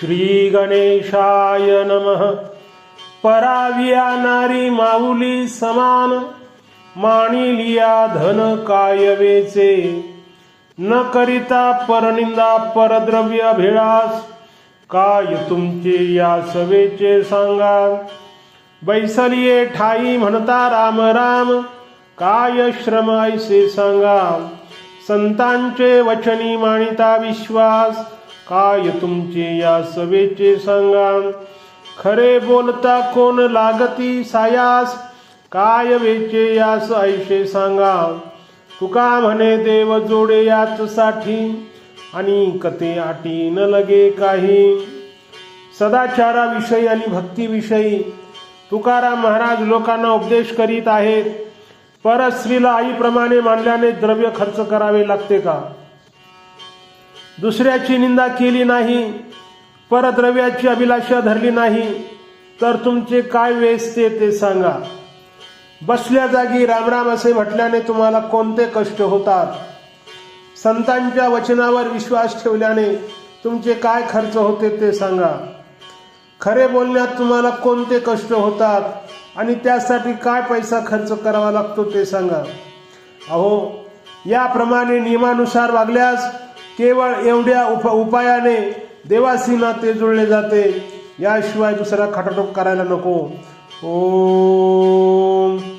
श्री गणेशाय नमः. पराविया नारी माऊली समान माणिलिया धन कायवेचे. न करिता परनिंदा परद्रव्य अभिलाष काय तुमचे या सवेचे सांगा? बैसलिये ठाई म्हणता राम राम काय श्रम ऐसे सांगा? संतांचे वचनी मानिता विश्वास काय तुमचे या सवेचे सांगा खरे बोलता कोण लागती सायास? काय वेचे यास ऐशे सांगा तुका म्हणे देव जोडे याच साठी आणि कते आटी न लगे काही? सदाचाराविषयी आणि भक्तीविषयी तुकाराम महाराज लोकांना उपदेश करीत आहेत. परस्त्रीला आईप्रमाणे मानल्याने द्रव्य खर्च करावे लागते का? दुसऱ्याची निंदा केली नाही परद्रव्याची अभिलाषा धरली नाही तर तुमचे काय वेचते ते सांगा. बसल्या जागी रामराम असे म्हटल्याने तुम्हाला कोणते कष्ट होतात? संतांच्या वचनावर विश्वास ठेवल्याने तुमचे काय खर्च होते ते सांगा. खरे बोलण्यात तुम्हाला कोणते कष्ट होतात आणि त्यासाठी काय पैसा खर्च करावा लागतो ते सांगा. अहो याप्रमाणे नियमानुसार वागल्यास केवळ एवढ्या उप उपायाने देवासी नाते जुळले जाते. याशिवाय दुसरा खटाटोप करायला नको. ओम.